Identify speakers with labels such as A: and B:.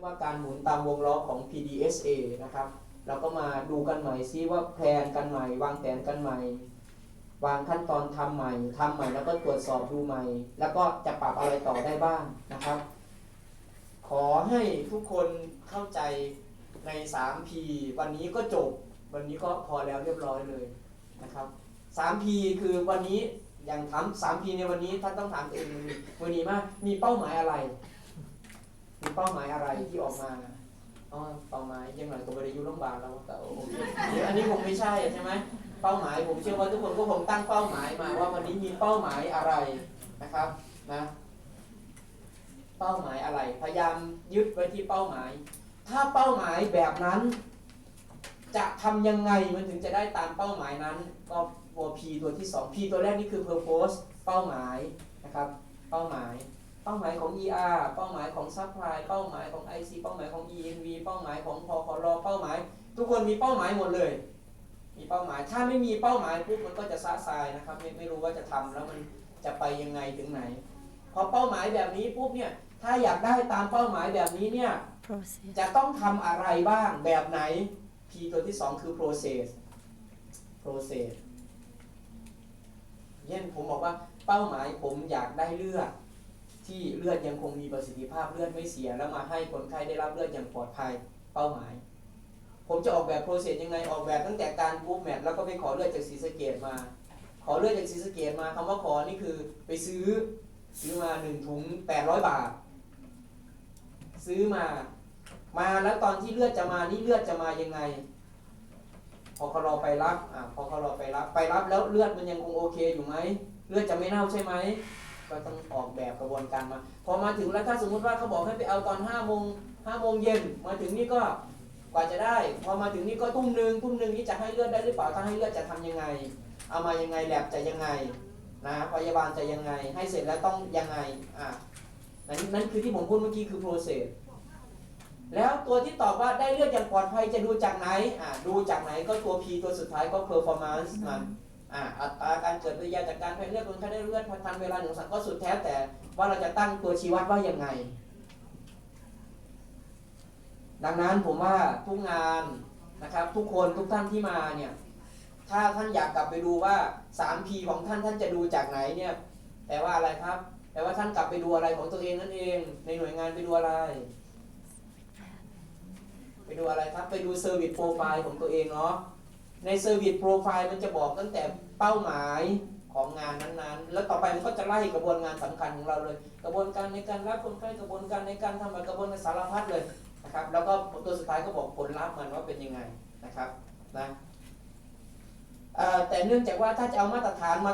A: กว่าการหมุนตามวงล้อของ PDSA นะครับ เราก็มาดูกันใหม่ซิว่าแพลนกันใหม่ วางแผนกันใหม่ วางขั้นตอนทำใหม่ทำใหม่แล้วก็ตรวจสอบดูใหม่ แล้วก็จะปรับอะไรต่อได้บ้างนะครับ ขอให้ทุกคนเข้าใจใน 3P วันนี้ก็จบ วันนี้ก็พอแล้วเรียบร้อยเลยนะครับ 3P คือวันนี้อย่างถาม 3P ในวันนี้ท่านต้องถามตัวเองวันนี้ว่ามีเป้าหมายอะไร ป้าหมายอะไรที่ออกมาอ๋อเป้าหมายยังไงก็ไม่ได้อยู่โรงพยาบาลแล้วแต่โอเคอันนี้คงไม่ใช่ใช่ไหมเป้าหมายผมเชื่อว่าทุกคนก็คงตั้งเป้าหมายมาว่าวันนี้มีเป้าหมายอะไรนะครับนะเป้าหมายอะไร พยายามยึดไว้ที่เป้าหมาย ถ้าเป้าหมายแบบนั้น จะทำยังไงมันถึงจะได้ตามเป้าหมายนั้น ก็ตัว P ตัวที่ 2 P ตัวแรกนี่คือ purpose เป้าหมายนะครับ เป้าหมาย เป้าหมายของ ER เป้าหมายของ supply เป้าหมายของ IC เป้าหมายของ ENV เป้าหมายของพครเป้าหมาย ทุกคนมีเป้าหมายหมดเลย มีเป้าหมาย ถ้าไม่มีเป้าหมายปุ๊บมันก็จะซ่าซายนะครับไม่ไม่รู้ว่าจะทำแล้วมันจะไปยังไงถึงไหนพอเป้าหมายแบบนี้ปุ๊บเนี่ยถ้าอยากได้ตามเป้าหมายแบบนี้เนี่ย
B: process
A: จะต้องทำอะไรบ้างแบบไหน P ตัวที่ 2 คือ process process เช่นผมบอกว่าเป้าหมายผมอยากได้เลือด ที่เลือดยังคงมีประสิทธิภาพเลือดไม่เสีย แล้วมาให้คนไข้ได้รับเลือดอย่างปลอดภัยเป้าหมาย ผมจะออกแบบ process ยังไงออกแบบตั้งแต่การบูมแมทแล้วก็ไปขอเลือดจากศรีสะเกดมา ขอเลือดจากศรีสะเกดมาคำว่าขอนี่คือไปซื้อซื้อมาหนึ่งถุง800บาท ซื้อมามาแล้วตอนที่เลือดจะมานี่เลือดจะมายังไง พอเขารอไปรับอ่าพอเขารอไปรับ ไปรับแล้วเลือดมันยังคงโอเคอยู่ไหมเลือดจะไม่เน่าใช่ไหม ก็ต้องออกแบบกระบวนการมา พอมาถึงแล้วถ้าสมมุติว่าเขาบอกให้ไปเอาตอนห้าโมงห้าโมงเย็นมาถึงนี่ก็กว่าจะได้ พอมาถึงนี่ก็ทุ่มหนึ่งทุ่มหนึ่งนี่จะให้เลือดได้หรือเปล่าถ้าให้เลือดจะทำยังไง เอามายังไงแลบจะยังไงนะพยาบาลจะยังไง ให้เสร็จแล้วต้องยังไงอะนั่นนั่นคือที่ผมพูดเมื่อกี้คือ process แล้วตัวที่ตอบว่าได้เลือดอย่างปลอดภัยจะดูจากไหนอ่าดูจากไหนก็ตัว P ตัวสุดท้ายก็ performance มัน อ่าอัตราการเกิดปฏิกิริยาจากการแพ้เลือดคนไข้ได้เลือดทันเวลาหนึ่งสังก็สุดแท้แต่ว่าเราจะตั้งตัวชี้วัดว่ายังไง ดังนั้นผมว่าทุกงานนะครับ ทุกคนทุกท่านที่มาเนี่ยถ้าท่านอยากกลับไปดูว่า 3P ของท่านท่านจะดูจากไหนเนี่ยแต่ว่าอะไรครับแต่ว่าท่านกลับไปดูอะไรของตัวเองนั่นเอง ในหน่วยงานไปดูอะไร ไปดูอะไรครับ ไปดูเซอร์วิสโปรไฟล์ของตัวเองเนาะ ในเซอร์วิสโปรไฟล์มันจะบอกตั้งแต่เป้าหมายของงานนั้นๆ แล้วต่อไปมันก็จะไล่กระบวนการสำคัญของเราเลย กระบวนการในการรับคนไข้กระบวนการในการทำกระบวนการสารพัดเลยนะครับ แล้วก็ตัวสุดท้ายก็บอกผลลัพธ์มันว่าเป็นยังไงนะครับนะแต่เนื่องจากว่าถ้าจะเอามาตรฐานมา